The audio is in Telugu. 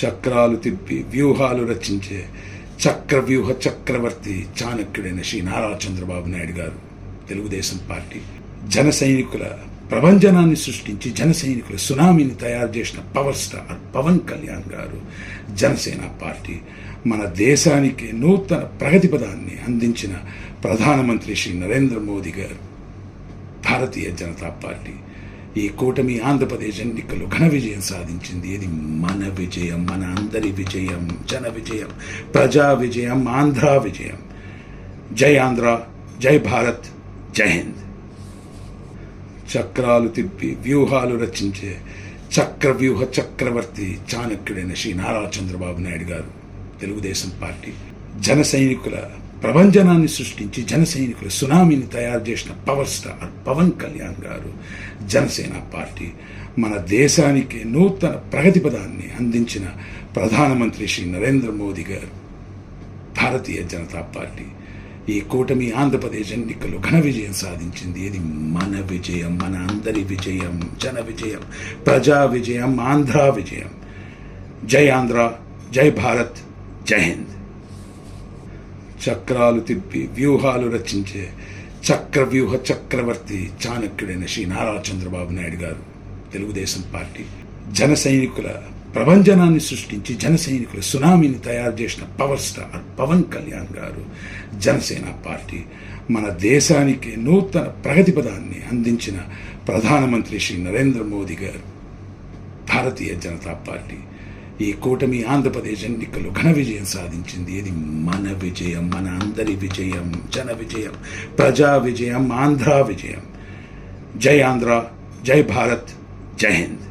చక్రాలు తిప్పి వ్యూహాలు రచించే చక్రవ్యూహ చక్రవర్తి చాణక్యుడైన శ్రీ నారా చంద్రబాబు నాయుడు గారు తెలుగుదేశం పార్టీ జన సైనికుల ప్రభంజనాన్ని సృష్టించి జన సైనికుల సునామీని తయారు చేసిన పవర్ స్టార్ పవన్ కళ్యాణ్ గారు జనసేన పార్టీ మన దేశానికి నూతన ప్రగతి పదాన్ని అందించిన ప్రధానమంత్రి శ్రీ నరేంద్ర మోదీ గారు భారతీయ జనతా పార్టీ ఈ కూటమి ఆంధ్రప్రదేశ్ ఎన్నికల్లో ఘన విజయం సాధించింది. ఇది మన విజయం మన అందరి విజయం జన విజయం ప్రజా విజయం ఆంధ్ర విజయం. జై ఆంధ్ర జై భారత్ జై హింద్. చక్రాలు తిప్పి వ్యూహాలు రచించే చక్రవ్యూహ చక్రవర్తి చాణక్యుడైన శ్రీ నారా చంద్రబాబు నాయుడు గారు తెలుగుదేశం పార్టీ. జన సైనికుల ప్రభంజనాన్ని సృష్టించి జన సైనికుల సునామీని తయారు చేసిన పవర్ స్టార్ పవన్ కళ్యాణ్ గారు జనసేన పార్టీ మన దేశానికి నూతన ప్రగతి పదాన్ని అందించిన ప్రధానమంత్రి శ్రీ నరేంద్ర మోదీ గారు. భారతీయ జనతా పార్టీ ఈ కూటమి ఆంధ్రప్రదేశ్ ఎన్నికల్లో ఘన విజయం సాధించింది. ఇది మన విజయం మన అందరి విజయం జన విజయం ప్రజా విజయం ఆంధ్ర విజయం. జై ఆంధ్ర జై భారత్ జై హింద్. చక్రాలు తిప్పి వ్యూహాలు రచించే చక్రవ్యూహ చక్రవర్తి చాణక్యుడైన శ్రీ నారా చంద్రబాబు నాయుడు గారు తెలుగుదేశం పార్టీ జన సైనికుల ప్రభంజనాన్ని సృష్టించి జన సైనికుల సునామీని తయారు చేసిన పవర్ స్టార్ పవన్ కళ్యాణ్ గారు జనసేన పార్టీ మన దేశానికి నూతన ప్రగతి పదాన్ని అందించిన ప్రధానమంత్రి శ్రీ నరేంద్ర మోదీ గారు భారతీయ జనతా పార్టీ ఈ కూటమి ఆంధ్రప్రదేశ్ ఎన్నికలు ఘన విజయం సాధించింది. ఇది మన విజయం మన అందరి విజయం జన విజయం ప్రజా విజయం ఆంధ్ర విజయం. జై ఆంధ్ర జై భారత్ జై హింద్.